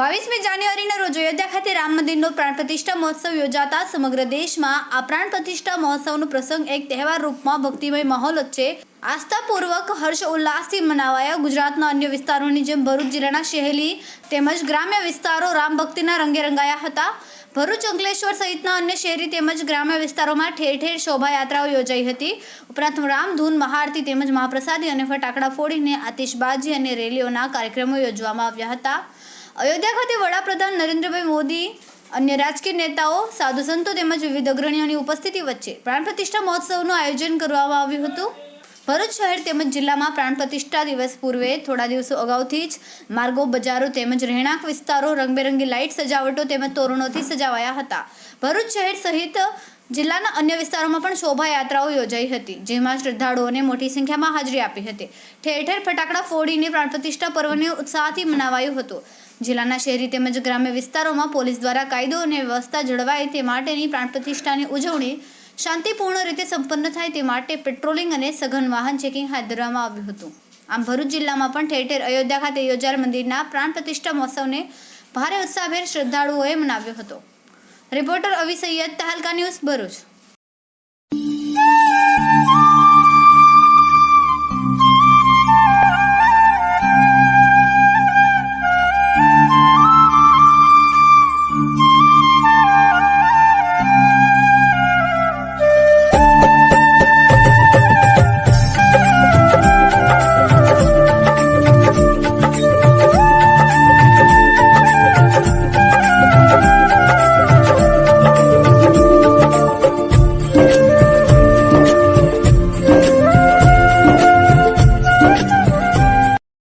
બાવીસમી જાન્યુઆરીના રોજ અયોધ્યા ખાતે રામ મંદિરનો પ્રાણ પ્રતિષ્ઠા મહોત્સવ યોજાતા સમગ્ર દેશમાં આ પ્રાણ પ્રતિષ્ઠા મહોત્સવનો પ્રસંગ એક તહેવાર રૂપમાં ભક્તિમય માહોલ વચ્ચે આસ્થાપૂર્વક હર્ષ ઉલ્લાસથી મનાવાયા. ગુજરાતના અન્ય વિસ્તારોની જેમ ભરૂચ જિલ્લાના શહેરી તેમજ ગ્રામ્ય વિસ્તારો રામ ભક્તિના રંગે રંગાયા હતા. ભરૂચ અંકલેશ્વર સહિતના અન્ય શહેરી તેમજ ગ્રામ્ય વિસ્તારોમાં ઠેર ઠેર શોભાયાત્રાઓ યોજાઈ હતી. ઉપરાંત રામધૂન મહાઆરતી તેમજ મહાપ્રસાદી અને ફટાકડા ફોડીને આતિશબાજી અને રેલીઓના કાર્યક્રમો યોજવામાં આવ્યા હતા. અયોધ્યા ખાતે વડાપ્રધાન નરેન્દ્રભાઈ મોદી, અન્ય રાજકીય નેતાઓ, સાધુ સંતો તેમજ વિવિધ અગ્રણીઓની ઉપસ્થિતિ વચ્ચે પ્રાણ પ્રતિષ્ઠા મહોત્સવનું આયોજન કરવામાં આવ્યું હતું. ભરૂચ શહેર તેમજ જિલ્લામાં પ્રાણ પ્રતિષ્ઠા દિવસ પૂર્વે થોડા દિવસો અગાઉથી જ માર્ગો, બજારો તેમજ રહેણાંક વિસ્તારો, રંગબેરંગી લાઇટ સજાવટો તેમજ તોરણોથી સજાવાયા હતા. ભરૂચ શહેર સહિત જિલ્લાના અન્ય વિસ્તારોમાં પણ શોભાયાત્રાઓ યોજાઈ હતી, જેમાં શ્રદ્ધાળુઓને મોટી સંખ્યામાં હાજરી આપી હતી. ઠેર ઠેર ફટાકડા ફોડીને પ્રાણ પ્રતિષ્ઠા પર્વને ઉત્સાહથી મનાવાયું હતું. જિલ્લાના શહેરી તેમજ ગ્રામ્ય વિસ્તારોમાં પોલીસ દ્વારા કાયદો અને વ્યવસ્થા જળવાય તે માટેની પ્રાણ પ્રતિષ્ઠાની ઉજવણી શાંતિપૂર્ણ રીતે સંપન્ન થાય તે માટે પેટ્રોલિંગ અને સઘન વાહન ચેકિંગ હાથ ધરવામાં આવ્યું હતું. આમ ભરૂચ જિલ્લામાં પણ ઠેર ઠેર અયોધ્યા ખાતે યોજાયેલ મંદિરના પ્રાણ પ્રતિષ્ઠા મહોત્સવને ભારે ઉત્સાહભેર શ્રદ્ધાળુઓએ મનાવ્યો હતો. Reporter Avi Sayed Tehelka news Bharuch.